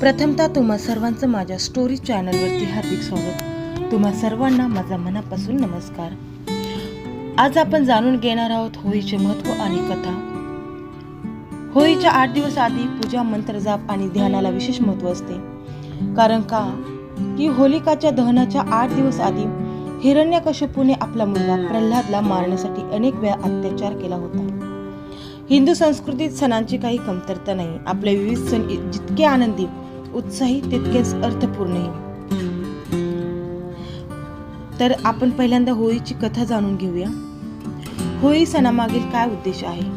प्रथमतः तुम्हा सर्वांचं माझ्या स्टोरी चॅनलवरती हार्दिक स्वागत. तुम्हा सर्वांना माझा मनापासून नमस्कार. आज आपण जाणून घेणार आहोत होळीचे महत्त्व आणि कथा. होळीच्या आठ दिवस आधी पूजा मंत्र जाप आणि ध्यानाला विशेष महत्त्व असते. कारण का? की होलिकाच्या दहनाच्या आठ दिवस आधी हिरण्यकश्यपूने आपला मुलगा प्रल्हादला मारण्यासाठी अनेक वेळा अत्याचार केला होता. हिंदू संस्कृतीत सणांची काही कमतरता नाही. आपले विविध सण जितके आनंदी उत्साही तितकेच अर्थपूर्णही तर आपण पहिल्यांदा होळीची कथा जाणून घेऊया. होळी सणामागील काय उद्देश आहे?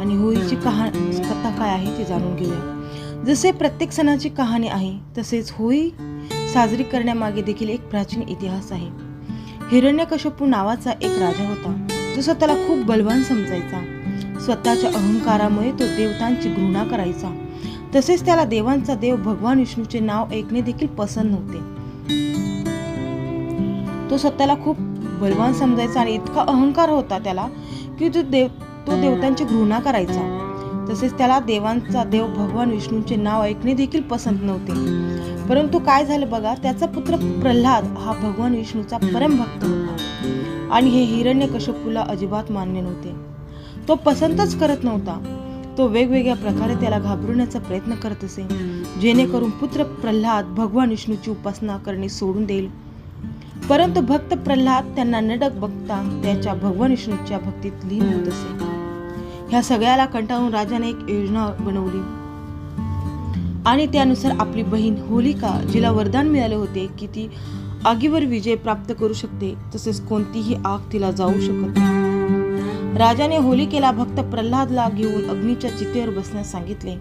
आणि होळीची कहा कथा काय आहे ते जाणून घेऊया. जसे प्रत्येक सणाची कहाणी आहे तसेच होळी साजरी करण्यामागे देखील एक प्राचीन इतिहास आहे. हिरण्यकश्यपू नावाचा एक राजा होता जो स्वतःला खूप बलवान समजायचा. स्वतःच्या अहंकारामुळे तो देवतांची घृणा करायचा. तसेच त्याला देवांचा देव भगवान विष्णूचे नाव ऐकणे देखील पसंत नव्हते. तो स्वतःला खूप बलवान समजायचा आणि इतका अहंकार होता त्याला की तो देव तो देवतांची घृणा करायचा. तसेच त्याला देवांचा देव भगवान विष्णूचे नाव ऐकणे देखील पसंत नव्हते. परंतु काय झालं बघा त्याचा पुत्र प्रल्हाद हा भगवान विष्णूचा परमभक्त होता. आणि हे हिरण्यकशपूला अजिबात मान्य नव्हते. तो पसंतच करत नव्हता. तो वेगवेगळ्या प्रकारे त्याला घाबरवण्याचा प्रयत्न करत असे. जेणेकरून पुत्र प्रल्हाद भगवान विष्णूची उपासना करणे सोडून देईल. परंतु भक्त प्रल्हाद त्यांना नडक बघता त्याच्या भगवान विष्णूच्या भक्तीत लीन होत असे. ह्या सगळ्याला कंटाळून राजाने एक योजना बनवली. आणि त्यानुसार आपली बहीण होलिका जिला वरदान मिळाले होते की ती आगीवर विजय प्राप्त करू शकते तसेच कोणतीही आग तिला जाऊ शकत नाही. राजाने होलिकेला भक्त प्रल्हादला घेऊन अग्नीच्या चितेवर बसण्यास सांगितले.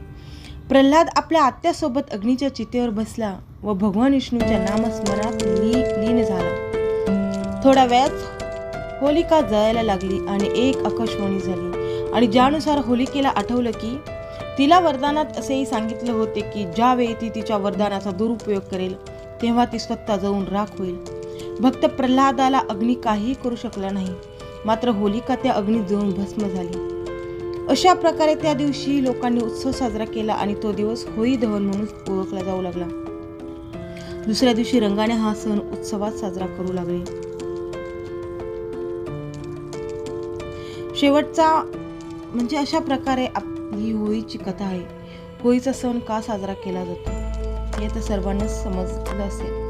प्रल्हाद आपल्या आत्यासोबत अग्नीच्या चितेवर बसला व भगवान विष्णूच्या नामस्मरणात लीन झाला. थोड्या वेळात होलिका जळायला लागली आणि एक आकाशवाणी झाली आणि ज्यानुसार होलिकेला आठवलं की तिला वरदानात असेही सांगितलं होते की ज्यावेळी ती तिच्या वरदानाचा दुरुपयोग करेल तेव्हा ती स्वतः जाऊन राख होईल. भक्त प्रल्हादाला अग्नी काहीही करू शकला नाही. मात्र होलिका त्या अग्नीत जळून भस्म झाली. अशा प्रकारे त्या दिवशी लोकांनी उत्सव साजरा केला आणि तो दिवस होळी दहन म्हणून ओळखला जाऊ लागला. दुसऱ्या दिवशी रंगाने हा सण उत्सवात साजरा करू लागले. शेवटचा म्हणजे अशा प्रकारे ही होळीची कथा आहे. होळीचा सण का साजरा केला जातो? हे तर सर्वांनाच समजलं असेल.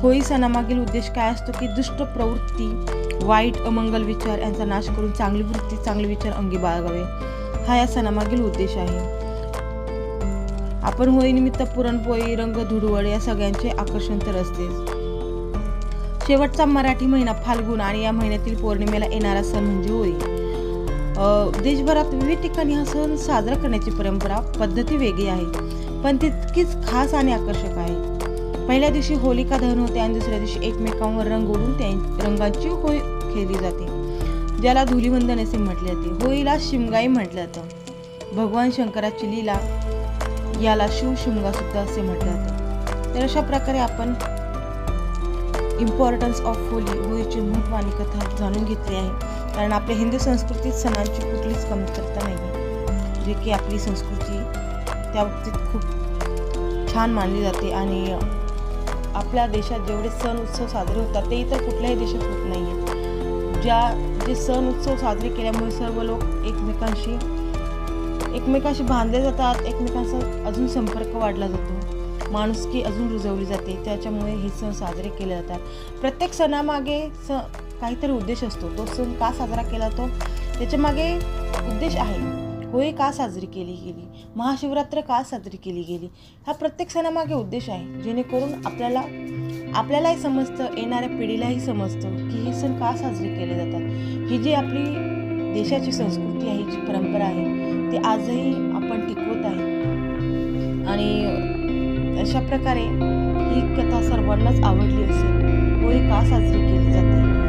होळी सणामागील उद्देश काय असतो की दुष्ट प्रवृत्ती वाईट अमंगल विचार यांचा नाश करून चांगली वृत्ती चांगले विचार अंगी बाळगावे. हा या सणामागील उद्देश आहे. आपण होळीनिमित्त पुरणपोळी रंग धुडवड या सगळ्यांचे आकर्षण तर असतेच. शेवटचा मराठी महिना फाल्गुन आणि या महिन्यातील पौर्णिमेला येणारा सण म्हणजे होळी. देशभरात विविध ठिकाणी हा सण साजरा करण्याची परंपरा पद्धती वेगळी आहे पण तितकीच खास आणि आकर्षक आहे. पहिल्या दिवशी होलिका दहन होते आणि दुसऱ्या दिवशी एकमेकांवर रंग उडून त्या रंगाची होळी खेळली जाते ज्याला धुलीवंदन असे म्हटले जाते. होळीला शिमगाई म्हटलं जातं. भगवान शंकराची लीला याला शिवशिमगा सुद्धा असे म्हटलं जातं. तर अशा प्रकारे आपण इम्पॉर्टन्स ऑफ होली होळीची महत्त्व आणि कथा जाणून घेतली आहे. कारण आपल्या हिंदू संस्कृतीत सणांची कुठलीच कमतरता नाही जे की आपली संस्कृती त्या बाबतीत खूप छान मानली जाते आणि आपल्या देशात जेवढे सण उत्सव साजरे होतात ते इतर कुठल्याही देशात होत नाही आहेत ज्या जे सण उत्सव साजरे केल्यामुळे सर्व लोक एकमेकांशी एकमेकांशी बांधले जातात एकमेकांचा अजून संपर्क वाढला जातो. माणुसकी अजून रुजवली जाते त्याच्यामुळे हे सण साजरे केले जातात. प्रत्येक सणामागे स काहीतरी उद्देश असतो. तो सण का साजरा केला तो त्याच्यामागे उद्देश आहे. होळी का साजरी केली गेली? महाशिवरात्र का साजरी केली गेली? हा प्रत्येक सणामागे उद्देश आहे जेणेकरून आपल्याला आपल्यालाही समजतं येणाऱ्या पिढीलाही समजतं की हे सण का साजरे केले जातात. ही जी आपली देशाची संस्कृती आहे जी परंपरा आहे ती आजही आपण टिकवत आहे. आणि अशा प्रकारे ही कथा सर्वांनाच आवडली असेल होळी का साजरी केली जाते?